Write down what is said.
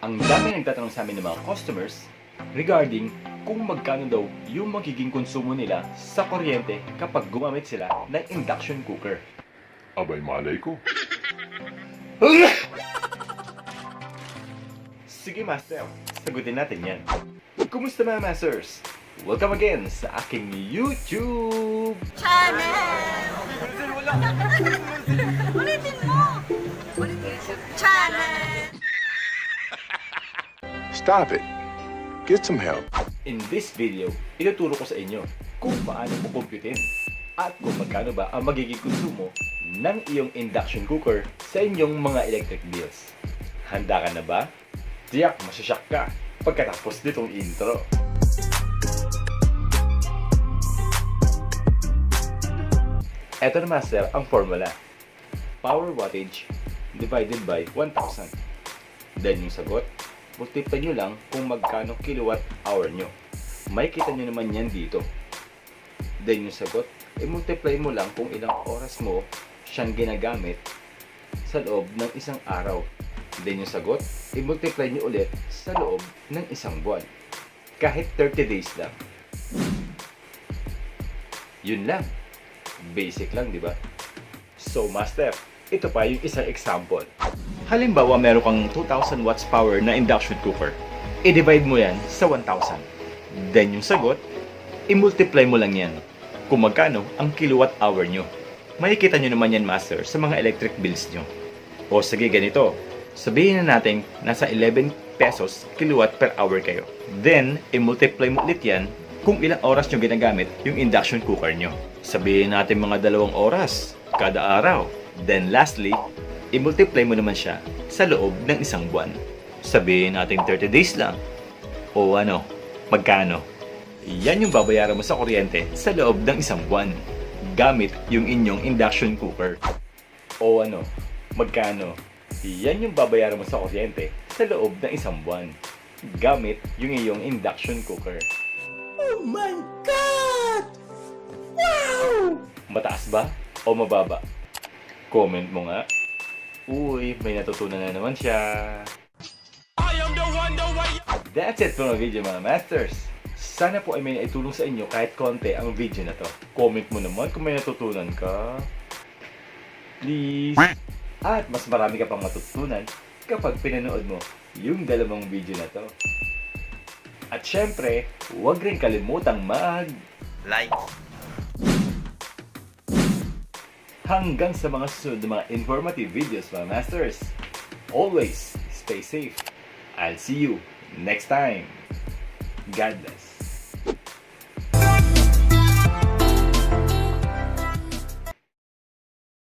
Ang dami nagtatanong sa amin ng mga customers regarding kung magkano daw yung magiging konsumo nila sa kuryente kapag gumamit sila ng induction cooker. Abay malay ko. Sige, Master. Sagutin natin yan. Kumusta mga Masters? Welcome again sa aking YouTube! Channel! Ulitin mo! Stop it. Get some help. In this video, ituturo ko sa inyo kung paano mo kumputin at kung magkano ba ang magiging konsumo ng iyong induction cooker sa inyong mga electric bills. Handa ka na ba? Tiyak, masasyak ka pagkatapos nitong intro. Ito na master ang formula. Power wattage divided by 1,000. Then yung sagot, multiply nyo lang kung magkano kilowatt hour nyo. May kita nyo naman yan dito. Then yung sagot, i-multiply mo lang kung ilang oras mo siyang ginagamit sa loob ng isang araw. Then yung sagot, i-multiply nyo ulit sa loob ng isang buwan. Kahit 30 days lang. Yun lang. Basic lang, di ba? So, master, ito pa yung isang example. Halimbawa, meron kang 2,000 watts power na induction cooker. I-divide mo yan sa 1,000. Then yung sagot, i-multiply mo lang yan kung magkano ang kilowatt hour nyo. Makikita nyo naman yan, master, sa mga electric bills nyo. O sige, ganito. Sabihin na natin nasa 11 pesos kilowatt per hour kayo. Then, i-multiply mo ulit yan kung ilang oras nyo ginagamit yung induction cooker nyo. Sabihin natin mga dalawang oras kada araw. Then lastly, i-multiply mo naman siya sa loob ng isang buwan. Sabihin natin 30 days lang. O ano, magkano? Yan yung babayaran mo sa kuryente sa loob ng isang buwan. Gamit yung inyong induction cooker. O ano, magkano? Yan yung babayaran mo sa kuryente sa loob ng isang buwan. Gamit yung iyong induction cooker. Oh my God! Wow! Mataas ba o mababa? Comment mo nga. Uy, may natutunan na naman siya. That's it for my video mga masters. Sana po ay may naitulong sa inyo kahit konti ang video na to. Comment mo naman kung may natutunan ka. Please. At mas marami ka pang matutunan kapag pinanood mo yung dalawang video na to. At syempre, huwag rin kalimutang mag like, Hanggang sa mga susunod na mga informative videos mga masters. Always stay safe. I'll see you next time. God bless.